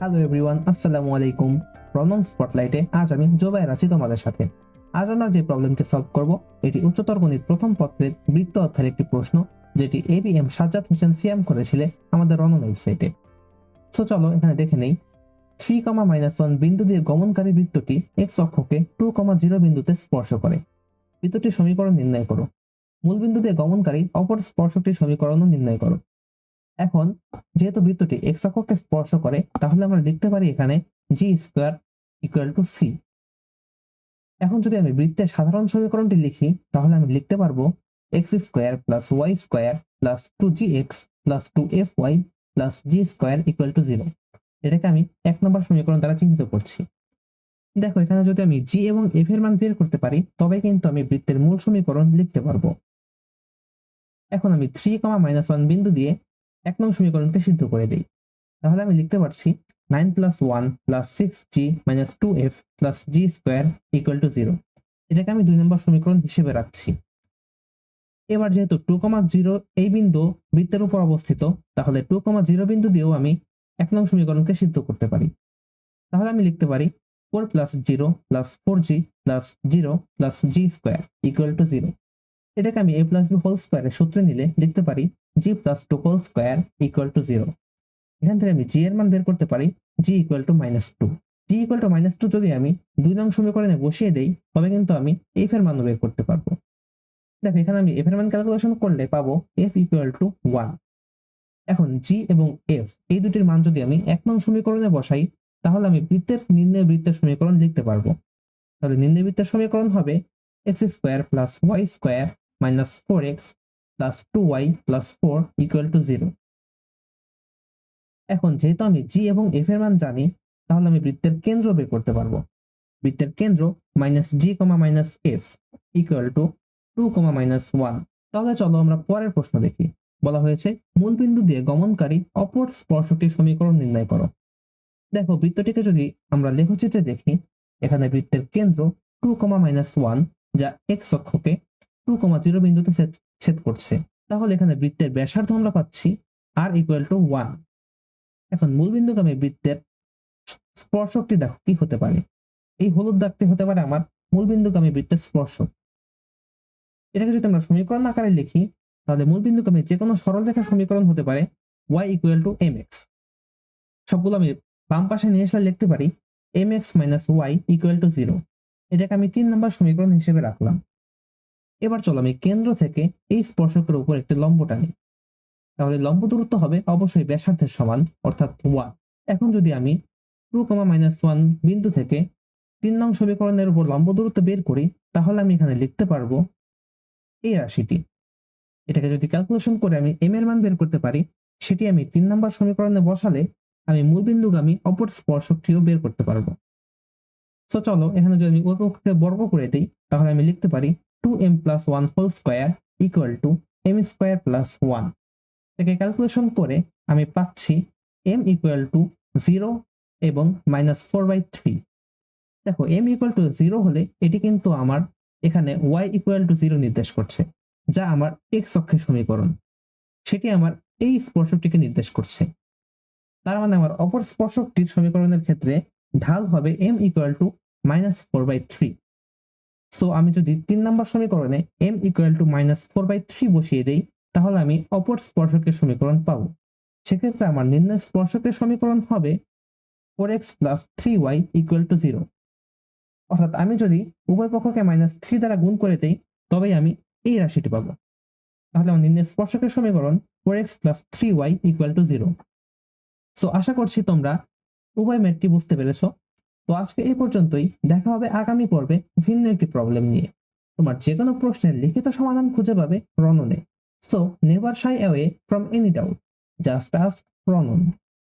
Hello everyone আসসালামু আলাইকুম রনন স্পটলাইটে আজ আমি জোবাইর আছি তোমাদের সাথে। আজ আমরা যে প্রবলেমটি সলভ করব, এটি উচ্চতর গণিত প্রথম পত্রের বৃত্ত অধ্যায়ের একটি প্রশ্ন, যেটি A B M Sajjad Hossain Siam করেছিলে আমাদের রনন ওয়েবসাইটে সো চলো এখানে দেখে নেই। থ্রি কমা মাইনাস ওয়ান বিন্দু দিয়ে গমনকারী বৃত্তটি এক্স অক্ষকে টু কমা জিরো বিন্দুতে স্পর্শ করে। বৃত্তটির সমীকরণ নির্ণয় করো। মূল বিন্দু দিয়ে গমনকারী অপর স্পর্শকটির সমীকরণও নির্ণয় করো। এখন, যেহেতু বৃত্তটি এক্স অক্ষকে স্পর্শ করে, তাহলে আমরা লিখতে পারি এখানে g square equal to c এখন যদি আমি বৃত্তের সাধারণ সমীকরণটি লিখি, তাহলে আমি লিখতে পারব x square plus y square plus two g x plus two f y plus g square equal to zero এটাকে আমি এক নম্বর সমীকরণ দ্বারা চিহ্নিত করছি। দেখো, এখানে যদি আমি জি এবং এফ এর মান বের করতে পারি, তবে কিন্তু আমি বৃত্তের মূল সমীকরণ লিখতে পারব। এখন আমি থ্রি কমা মাইনাস ওয়ান বিন্দু দিয়ে এক নং সমীকরণকে সিদ্ধ করে দিই। তাহলে আমি লিখতে পারছি nine plus one plus six g minus two f plus g square equal to zero এটাকে আমি দুই নম্বর সমীকরণ হিসেবে রাখছি। এবার যেহেতু টু কমা জিরো এই বিন্দু বৃত্তের উপর অবস্থিত, তাহলে টু কমা জিরো বিন্দু দিয়েও আমি এক নং সমীকরণকে সিদ্ধ করতে পারি। তাহলে আমি লিখতে পারি four plus zero plus four g plus zero plus g square equal to zero এটাকে আমি এ প্লাস বি হোল স্কোয়ারের সূত্রে নিলে লিখতে পারি g plus two whole square equal to zero এখান থেকে আমি জি এর মান বের করতে পারি g equal to minus two g equal to minus two যদি আমি দুই নং সমীকরণে বসিয়ে দেই, তবে কিন্তু আমি এফ এর মানও বের করতে পারব। দেখো, এখানে আমি এফ এর মান ক্যালকুলেশন করলে পাবো এফ ইকুয়াল টু ওয়ান এখন জি এবং এফ এই দুটির মান যদি আমি এক নং সমীকরণে বসাই, তাহলে আমি বৃত্তের নির্ণয় বৃত্তের সমীকরণ লিখতে পারব। তাহলে নির্ণয় বৃত্তের সমীকরণ হবে x square plus y square minus four x plus two y plus four equal to zero এখন যেহেতু আমি জি এবং এফ এর মান জানি, তাহলে আমি বৃত্তের কেন্দ্র বের করতে পারব। বৃত্তের কেন্দ্র minus g comma minus f equal to two comma minus one তাহলে চলো আমরা পরের প্রশ্ন দেখি। বলা হয়েছে, মূল বিন্দু দিয়ে গমনকারী অপর স্পর্শটির সমীকরণ নির্ণয় করো। দেখো, বৃত্তটিকে যদি আমরা লেখচিত্রে দেখি, এখানে বৃত্তের কেন্দ্র টু কমা মাইনাস ওয়ান যা এক্স অক্ষকে টু কমা জিরো বিন্দুতে ছেদ- করছে। তাহলে এখানে বৃত্তের ব্যাসার্ধ আমরা পাচ্ছি আর ইকুয়াল টু ওয়ান এখন মূল বিন্দুগামী বৃত্তের স্পর্শকটি দেখো, কি হতে পারে? এই হলুদ দাগটি হতে পারে আমার মূল বিন্দুগামী বৃত্তের স্পর্শক। এটাকে যদি আমরা সমীকরণ আকারে লিখি, তাহলে মূল বিন্দুগামী যে কোনো সরল রেখা সমীকরণ হতে পারে y equal to m x সবগুলো আমি বাম পাশে নিয়ে আসলে লিখতে পারি m x minus y equal to zero এটাকে আমি তিন নম্বর সমীকরণ হিসেবে রাখলাম। এবার চলো আমি কেন্দ্র থেকে এই স্পর্শকের উপর একটি লম্ব টানি। তাহলে লম্ব দূরত্ব হবে অবশ্যই ব্যাসার্ধের সমান, অর্থাৎ ওয়ান এখন যদি আমি টু কমা মাইনাস ওয়ান বিন্দু থেকে তিন নং সমীকরণের উপর লম্ব দূরত্ব বের করি, তাহলে আমি এখানে লিখতে পারব এই রাশিটি। এটাকে যদি ক্যালকুলেশন করে আমি এম এর মান বের করতে পারি, সেটি আমি তিন নম্বর সমীকরণে বসালে আমি মূল বিন্দুগামী অপর স্পর্শকটিও বের করতে পারব। সো চলো এখানে যদি আমি উভয়পক্ষকে বর্গ করে দিই, তাহলে আমি লিখতে পারি two m plus one whole square equal to m square plus one এটাকে ক্যালকুলেশন করে আমি পাচ্ছি এম ইকুয়াল টু জিরো এবং মাইনাস ফোর বাই থ্রি দেখো এম ইকুয়াল টু জিরো হলে এটি কিন্তু আমার এখানে ওয়াই ইকুয়াল টু জিরো নির্দেশ করছে, যা আমার এক্স অক্ষের সমীকরণ। সেটি আমার এই স্পর্শকটিকে নির্দেশ করছে। তার মানে আমার অপর স্পর্শকটির সমীকরণের ক্ষেত্রে ঢাল হবে m equal to minus four by three so আমি যদি তিন নম্বর সমীকরণে m equal to minus four by three বসিয়ে দেই, তাহলে আমি অপর স্পর্শকের সমীকরণ পাবো। সেক্ষেত্রে আমার নির্ণয় স্পর্শকের সমীকরণ হবে four x plus three y equal to zero অর্থাৎ আমি যদি উভয় পক্ষকে মাইনাস থ্রি দ্বারা গুণ করে দেই, তবেই আমি এই রাশিটি পাবো। তাহলে আমার নির্ণয় স্পর্শকের সমীকরণ four x plus three y equal to zero so আশা করছি তোমরা উভয় ম্যাটটি বুঝতে পেরেছ। তো আজকে এই পর্যন্তই। দেখা হবে আগামী পর্বে ভিন্ন একটি প্রবলেম নিয়ে। তোমার যে কোনো প্রশ্নের লিখিত সমাধান খুঁজে পাবে রননে। So never shy away from any doubt just ask Ronon.